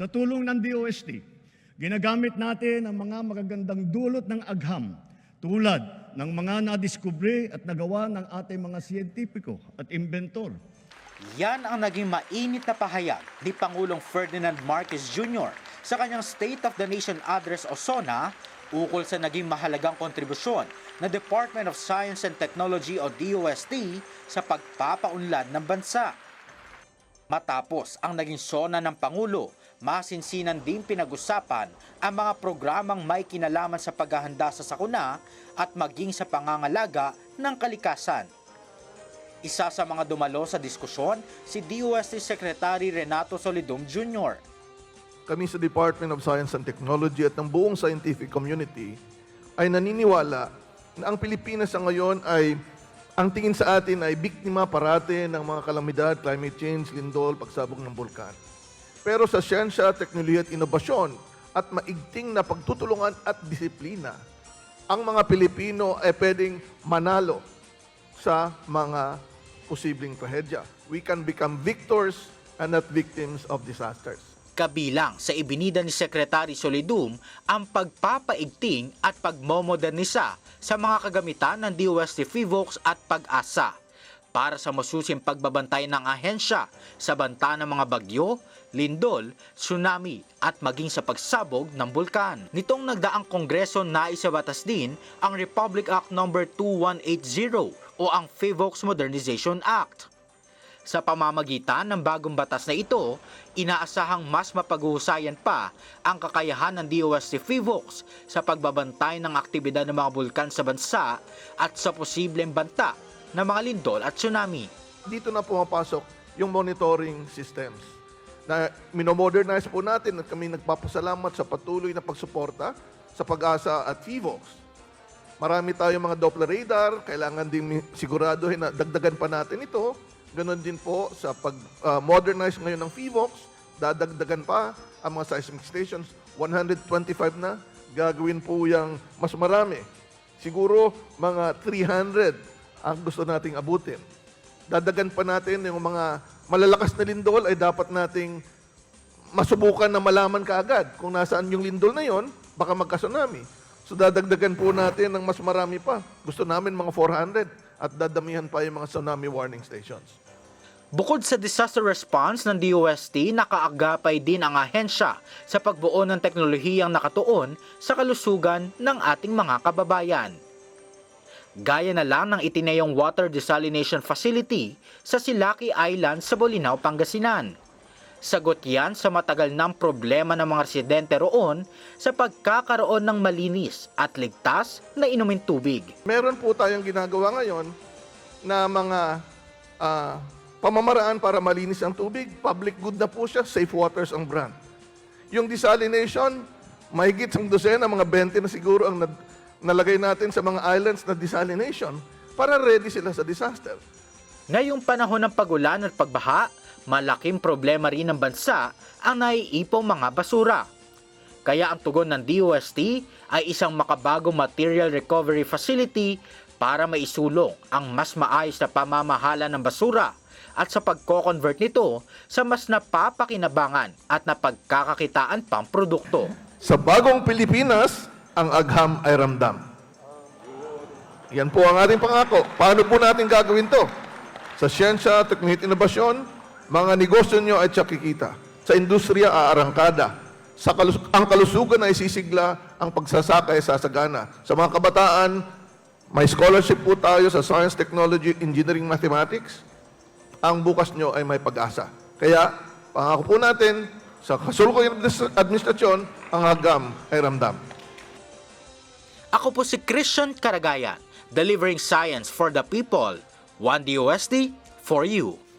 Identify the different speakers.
Speaker 1: Sa tulong ng DOST, ginagamit natin ang mga magagandang dulot ng agham tulad ng mga nadiskubre at nagawa ng ating mga siyentipiko at inventor.
Speaker 2: Yan ang naging mainit na pahayag ni Pangulong Ferdinand Marcos Jr. sa kanyang State of the Nation Address o SONA ukol sa naging mahalagang kontribusyon ng Department of Science and Technology o DOST sa pagpapaunlad ng bansa. Matapos ang naging sona ng Pangulo, masinsinan din pinag-usapan ang mga programang may kinalaman sa paghahanda sa sakuna at maging sa pangangalaga ng kalikasan. Isa sa mga dumalo sa diskusyon, si DOST Secretary Renato Solidum Jr.
Speaker 3: kami sa Department of Science and Technology at ng buong scientific community ay naniniwala na ang Pilipinas sa ngayon ay ang tingin sa atin ay biktima parate ng mga kalamidad, climate change, lindol, pagsabog ng bulkan. Pero sa siyensya, teknolohiya at inobasyon at maigting na pagtutulungan at disiplina, ang mga Pilipino ay pwedeng manalo sa mga posibleng trahedya. We can become victors and not victims of disasters.
Speaker 2: Kabilang sa ibinida ni Secretary Solidum ang pagpapaigting at pagmomodernisa sa mga kagamitan ng DOST FIVOX at pag-asa para sa masusing pagbabantay ng ahensya sa banta ng mga bagyo, lindol, tsunami at maging sa pagsabog ng bulkan. Nitong nagdaang kongreso naisabatas din ang Republic Act No. 2180 o ang FIVOX Modernization Act. Sa pamamagitan ng bagong batas na ito, inaasahang mas mapag-uusayan pa ang kakayahan ng DOST FIVOX sa pagbabantay ng aktibidad ng mga bulkan sa bansa at sa posibleng banta ng mga lindol at tsunami.
Speaker 3: Dito na pumapasok yung monitoring systems na minomodernize po natin at kami nagpapasalamat sa patuloy na pagsuporta sa pag-asa at FIVOX. Marami tayong mga Doppler radar, kailangan din siguraduhin na dagdagan pa natin ito. Ganon din po sa pag-modernize ngayon ng FIVOX, dadagdagan pa ang mga seismic stations. 125 na, gagawin po yung mas marami. Siguro mga 300 ang gusto nating abutin. Dadagan pa natin yung mga malalakas na lindol ay dapat nating masubukan na malaman kaagad kung nasaan yung lindol na yon, baka magka-tsunami. So dadagdagan po natin ng mas marami pa. Gusto namin mga 400 at dadamihan pa yung mga tsunami warning stations.
Speaker 2: Bukod sa disaster response ng DOST, nakaagapay din ang ahensya sa pagbuo ng teknolohiyang nakatuon sa kalusugan ng ating mga kababayan. Gaya na lang ng itinayong water desalination facility sa Silaki Island sa Bolinao, Pangasinan. Sagot yan sa matagal ng problema ng mga residente roon sa pagkakaroon ng malinis at ligtas na inumin tubig.
Speaker 3: Meron po tayong ginagawa ngayon na mga ah, pamamaraan para malinis ang tubig. Public good na po siya, Safe Waters ang brand. Yung desalination, mahigit sang dosena, mga 20 na siguro ang nag- nalagay natin sa mga islands na desalination para ready sila sa disaster.
Speaker 2: Ngayong panahon ng pagulan at pagbaha, malaking problema rin ng bansa ang naiipong mga basura. Kaya ang tugon ng DOST ay isang makabagong material recovery facility para maisulong ang mas maayos na pamamahala ng basura at sa pagko-convert nito sa mas napapakinabangan at napagkakakitaan pang produkto.
Speaker 3: Sa bagong Pilipinas, ang agham ay ramdam. Yan po ang ating pangako. Paano po natin gagawin to? Sa siyensya, teknolohiya at inobasyon, mga negosyo nyo ay tsakikita. Sa industriya, aarangkada. Sa kalus- ang kalusugan ay sisigla, ang pagsasaka ay sasagana. Sa mga kabataan, may scholarship po tayo sa Science, Technology, Engineering, Mathematics. Ang bukas nyo ay may pag-asa. Kaya, pangako po natin, sa kasulukong administrasyon, ang agam ay ramdam.
Speaker 2: Ako po si Christian Karagayan, delivering science for the people. One DOST for you.